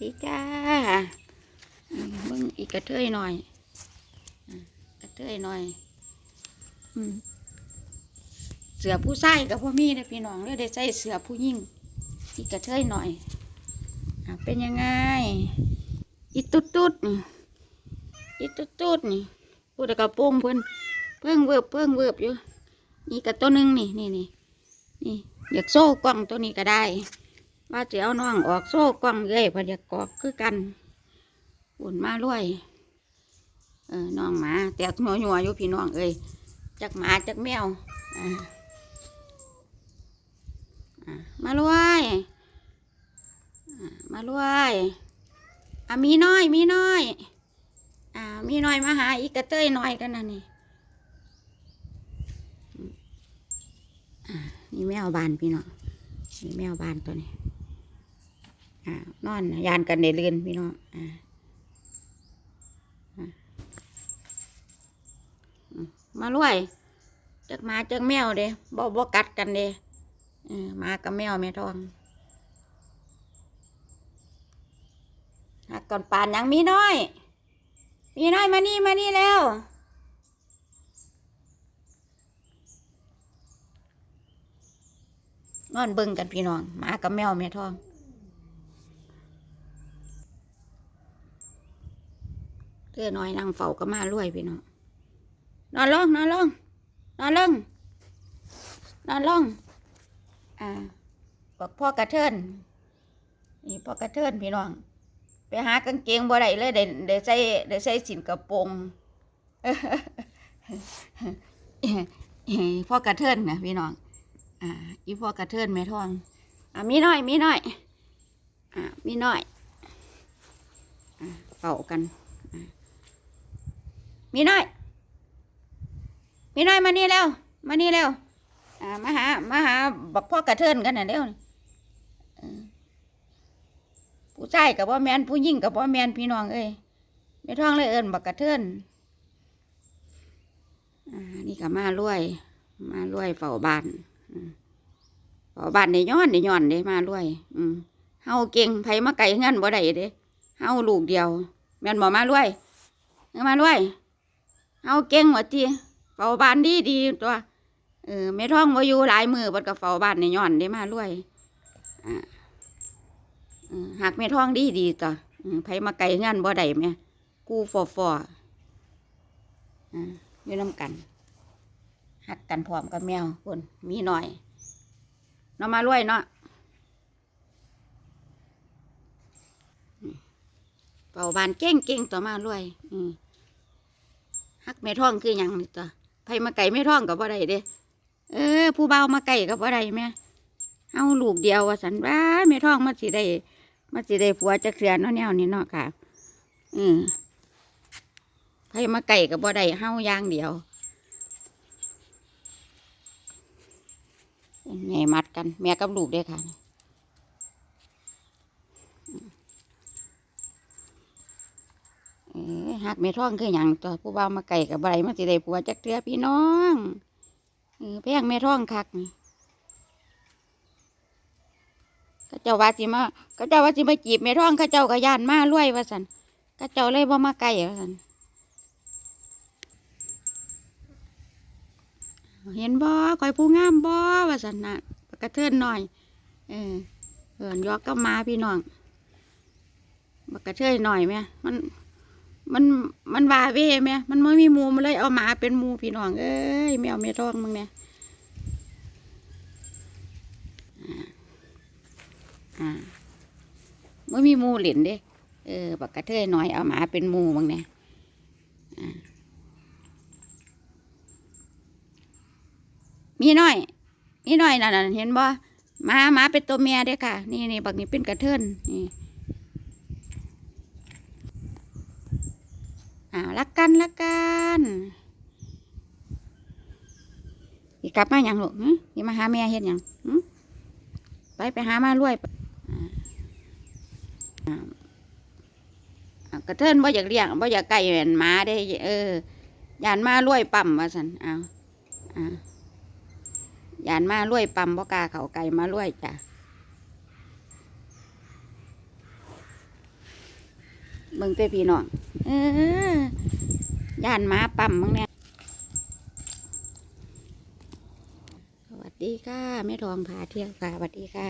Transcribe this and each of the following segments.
ดีจ้าเบิ่งอีกกระเทยหน่อยกระเทยหน่อยเสือผู้ใส่กับพ่อมีนะพี่น้องเลยได้ใส่เสือผู้ยิ่งอีกกระเทยหน่อยอเป็นยังไงอีตุ๊ดตุ๊ดนี่อีตุ๊ดตุ๊ดนี่พูดกระโปรงเพิ่นเพิ่งเวิบเพิ่งเวิบอยู่นี่กับตัวหนึงนี่นี่นี่นี่อยากโซ่กล้องตัวนี้ก็ได้ ว่าจะเอาน้องออกโซ่กล้องเลยเพอจะกอกคือกันบุญมาล้วยเออน้องหมา แตกหัวหัวอยู่พี่น้องเอ้ยจักหมาจักแมวมาล้วยมาล้วยอะมีน้อยมีน้อยอ่ามีน้อยมาหาอีกกระเต้ยน้อยกันนะนี่นี่แมวบานพี่น้องนี่แมวบานตัวนี้ นอนยานกันในเรือนพี่น้องมาลวยจากมาจากแมวเด้บ่บ่กัดกันเด้อมากับแมวแม่ทองหักก่อนปานยังมีน้อย มีน้อยมานี่มานี่แล้วนอนเบิ่งกันพี่น้องหมากับแมวแม่ทอง เธอน้อยนั่งเฝ้าก็มาล้วยพี่น้องนอนลงนอนลงนอนลงนอนลงอ่าบอกพ่อกระเทินนี่พ่อกระเทินพี่น้องไปหากางเกงบ่ได้เลยได้ได้ใส่ได้ใส่สินกระโปรงพ่อกระเทินนะพี่น้อง อ่า อีพ่อกระเทินแม่ทอง อ่ามีน้อยมีน้อย อ่ามีน้อย อ่าเป่ากัน มีน้อย มีน้อยมานี่แล้ว มานี่แล้วอ่ามาหามาหาบักพ่อกระเทินกันน่ะเดี๋ยวผู้ชายกับว่าแมนผู้หญิงกับว่าแมนพี่น้องเอ้ยไม่ท้องเลยเอิญบักกระเทินอ่านี่ก็มารวย มารวยเฝ้าบ้านเฝ้าบ้านในย้อนในย้อนเด้มารวย อืมเฮาเก่งไผมาไก่เงินบ่ได้เด้เฮาลูกเดียว แม่นบ่มารวยเอามารวย เอาเก่งหมดทีเฝ้าบ้านดีดีตัว เออแม่ท้องว่าอยู่หลายมือบัดก็เฝ้าบ้านในย้อนได้มารวยอ่าหากแม่ท้องดีดีตัวเอไผมาไกลงานบ่ได้แม่กูฟอฟออ่าอยู่น้ำกันหักกันพร้อมกับแมวคนมีหน่อยเนาะมารวยเนาะเฝ้าบานเก่งเก่งต่อมารวย อืม กแม่ท้องคือหยังนี่ตัวไผมาไก่แม่ท้องกับบ่ได้เด้เออ ผู้เบามาไก่กับบ่ได้แม่เอาลูกเดียวว่าสันว่าแม่ท้องมาสิได้มาสิได้ผัวจักเสือเนาะแนวนี้เนาะค่ะ อืมไผมาไก่กับบ่ได้เฮาย่างเดียวแม่มัดกัน แม่กับลูกเด้อค่ะ เออ หักไม่ท้องคืออย่างตัวผู้บ่าวมาไก่กับใบมาสิได้ผัวจักเทือพี่น้องเออแพงไม่ท้องคักนี่เจ้าว่าสิมาเขาเจ้าว่าสิมาจีบไม่ท้องเขาเจ้าก็ย่านมารวยว่าสันเขาเจ้าเลยบ่มาไก่ว่าสันเห็นบ่คอยผู้งามบ่ว่าสันน่ะกระเทือนหน่อย เออเอินยอกก็มาพี่น้องบักกระเทยหน่อยไหมมัน มันมันว่าเว่แม่มันไม่มีมูมันเลยเอาหมาเป็นมูพี่น้องเอ้ยแมวแม่ท้องมึงเนี่ยอ่าไม่มีมูเหลินเด้เออบักกระเทยหน่อยเอาหมาเป็นมูมึงเนี่ยอ่ามีน้อย มีน้อยนั่นเห็นบ่หมาหมาเป็นตัวเมียเด้ค่ะ นี่นี่บักนี่เป็นกระเทินนี่ อ่ารักกันรักกันอีกลับมาอย่างลูกหึอีมาหาแม่เฮ็ดหยังไปไปหามารวยกระเทินบ่อยากเลี้ยงบ่อยากไก่เหมือนหมาได้ เออยานมารวยปั๊มว่าสันเอาอ่ายานมารวยปั๊มบ่กาเขาไก่มารวยจ้ะ เบิ่งเต้พี่น้องเออย่านหมาปั๊มมึงเนี่ยสวัสดีค่ะแม่ทองพาเที่ยวค่ะสวัสดีค่ะ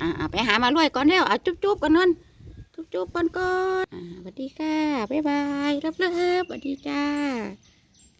อ่าไปหามาลวยก่อนเร็วเอาจุ๊บจุ๊บกันนั่นจุ๊บจุ๊บก่อนก่อนอ่าสวัสดีค่ะบ๊ายบายรับเลิฟสวัสดีจ้า